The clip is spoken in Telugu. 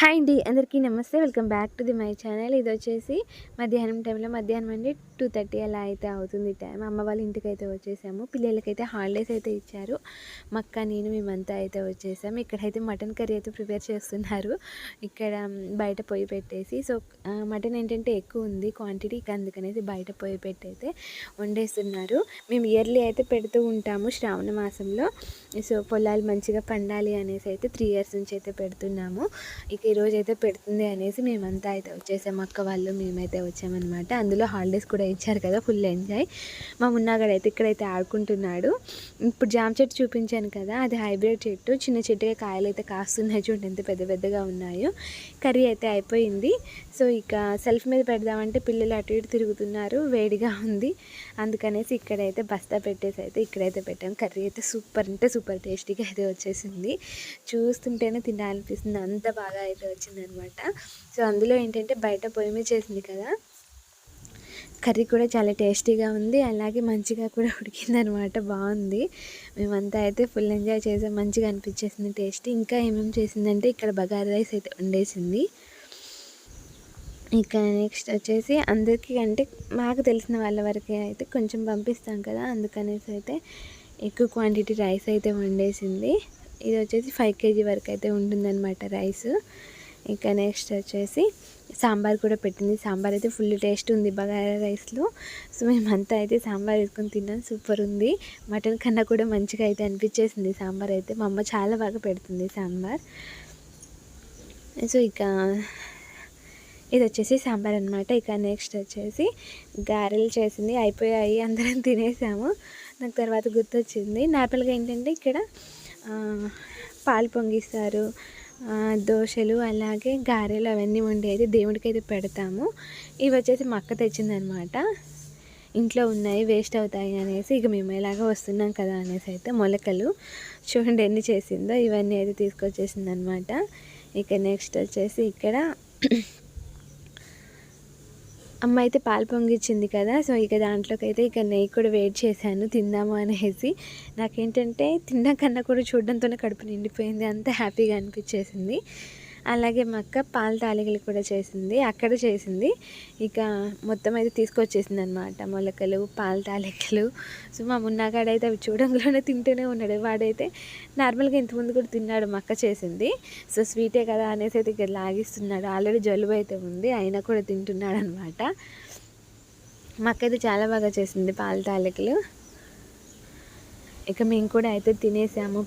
హాయ్ అండి అందరికీ నమస్తే. Welcome back to the my channel. ఇది వచ్చేసి మధ్యాహ్నం టైంలో మధ్యాహ్నం అండి టూ థర్టీ అలా అయితే అవుతుంది టైం. అమ్మ వాళ్ళ ఇంటికి అయితే వచ్చేసాము. పిల్లలకైతే హాలిడేస్ అయితే ఇచ్చారు. మక్క నేను మేమంతా అయితే వచ్చేసాము ఇక్కడైతే మటన్ కర్రీ అయితే ప్రిపేర్ చేస్తున్నారు. ఇక్కడ బయట పొయ్యి పెట్టేసి. సో మటన్ ఏంటంటే ఎక్కువ ఉంది క్వాంటిటీ అందుకనేసి బయట పొయ్యి పెట్టి అయితే వండేస్తున్నారు. మేము ఇయర్లీ అయితే పెడుతూ ఉంటాము శ్రావణ మాసంలో. సో పొలాలు మంచిగా పండాలి అనేసి అయితే త్రీ ఇయర్స్ నుంచి అయితే పెడుతున్నాము. ఇక ఈరోజు అయితే పెడుతుంది అనేసి మేమంతా అయితే వచ్చేసాము అక్క వాళ్ళు మేమైతే వచ్చామన్నమాట. అందులో హాలిడేస్ కూడా ఇచ్చారు కదా ఫుల్ ఎంజాయ్ మా మున్నాగాడు అయితే ఇక్కడైతే ఆడుకుంటున్నాడు. ఇప్పుడు జామ చెట్టు చూపించాను కదా అది హైబ్రిడ్ చెట్టు. చిన్న చెట్టుగా కాయలు అయితే కాస్తున్నాయి చూడండి ఎంత పెద్ద పెద్దగా ఉన్నాయో. కర్రీ అయితే అయిపోయింది. సో ఇక సెల్ఫ్ మీద పెడదామంటే పిల్లలు అటు ఇటు తిరుగుతున్నారు వేడిగా ఉంది. అందుకనేసి ఇక్కడైతే బస్తా పెట్టేసి అయితే ఇక్కడైతే పెట్టాం. కర్రీ అయితే సూపర్ అంటే సూపర్ టేస్టీగా అయితే వచ్చేసింది. చూస్తుంటేనే తినాలనిపిస్తుంది. అంత బాగా అయితే వచ్చిందనమాట. సో అందులో ఏంటంటే బయట పొయ్యి మీద చేసింది కదా. కర్రీ కూడా చాలా టేస్టీగా ఉంది. అలాగే మంచిగా కూడా ఉడికిందనమాట. బాగుంది. మేమంతా అయితే ఫుల్ ఎంజాయ్ చేసాం. మంచిగా అనిపించేసింది టేస్ట్. ఇంకా ఏమేమి చేసిందంటే ఇక్కడ బగారా రైస్ అయితే వండేసింది. ఇక నెక్స్ట్ వచ్చేసి అందరికీ అంటే మాకు తెలిసిన వాళ్ళ వరకు అయితే కొంచెం పంపిస్తాం కదా. అందుకనేసి అయితే ఎక్కువ క్వాంటిటీ రైస్ అయితే వండేసింది. ఇది వచ్చేసి ఫైవ్ కేజీ వరకు అయితే ఉంటుందన్నమాట రైస్ ఇంకా నెక్స్ట్ వచ్చేసి సాంబార్ కూడా పెట్టింది. సాంబార్ అయితే ఫుల్ టేస్ట్ ఉంది బగారా రైస్లో సో మేమంతా అయితే సాంబార్ వేసుకొని తిన్నాం. సూపర్ ఉంది. మటన్ కన్నా కూడా మంచిగా అయితే అనిపించేసింది సాంబార్ అయితే. మా అమ్మ చాలా బాగా పెడుతుంది సాంబార్. సో ఇక ఇది వచ్చేసి సాంబార్ అనమాట ఇక నెక్స్ట్ వచ్చేసి గారెలు చేసింది. అయిపోయాయి. అందరం తినేసాము. నాకు తర్వాత గుర్తొచ్చింది. నార్మల్గా ఏంటంటే ఇక్కడ పాలు పొంగిస్తారు దోశలు అలాగే గారెలు అవన్నీ ఉండేది అయితే దేవుడికి అయితే పెడతాము. ఇవి వచ్చేసి మా అక్క తెచ్చిందనమాట ఇంట్లో ఉన్నాయి వేస్ట్ అవుతాయి అనేసి ఇక మేము ఎలాగో వస్తున్నాం కదా అనేసి అయితే మొలకలు చూడండి ఎన్ని చేసిందో ఇవన్నీ అయితే తీసుకొచ్చేసింది అనమాట ఇక నెక్స్ట్ వచ్చేసి ఇక్కడ అమ్మ అయితే పాలు పొంగిచ్చింది కదా సో ఇక దాంట్లోకి అయితే ఇక నెయ్యి కూడా వెయిట్ చేశాను తిందాము అనేసి. నాకేంటంటే తిన్నా కన్నా కూడా చూడడంతోనే కడుపు నిండిపోయింది అంత హ్యాపీగా అనిపించేసింది. అలాగే మా అక్క పాల తాలికలు కూడా చేసింది అక్కడ చేసింది. ఇక మొత్తం అయితే తీసుకొచ్చేసింది అనమాట మొలకలు పాల తాలికలు. సో మా మున్నాగాడైతే అవి చూడంలోనే తింటూనే ఉన్నాడు. వాడైతే నార్మల్గా ఇంతకుముందు కూడా తిన్నాడు మా అక్క చేసింది. సో స్వీటే కదా అనేసి అయితే ఇక్కడ లాగిస్తున్నాడు. ఆల్రెడీ జలుబు అయితే ఉంది అయినా కూడా తింటున్నాడు అనమాట మా అక్క అయితే చాలా బాగా చేసింది పాల తాలికలు. ఇక మేము కూడా అయితే తినేసాము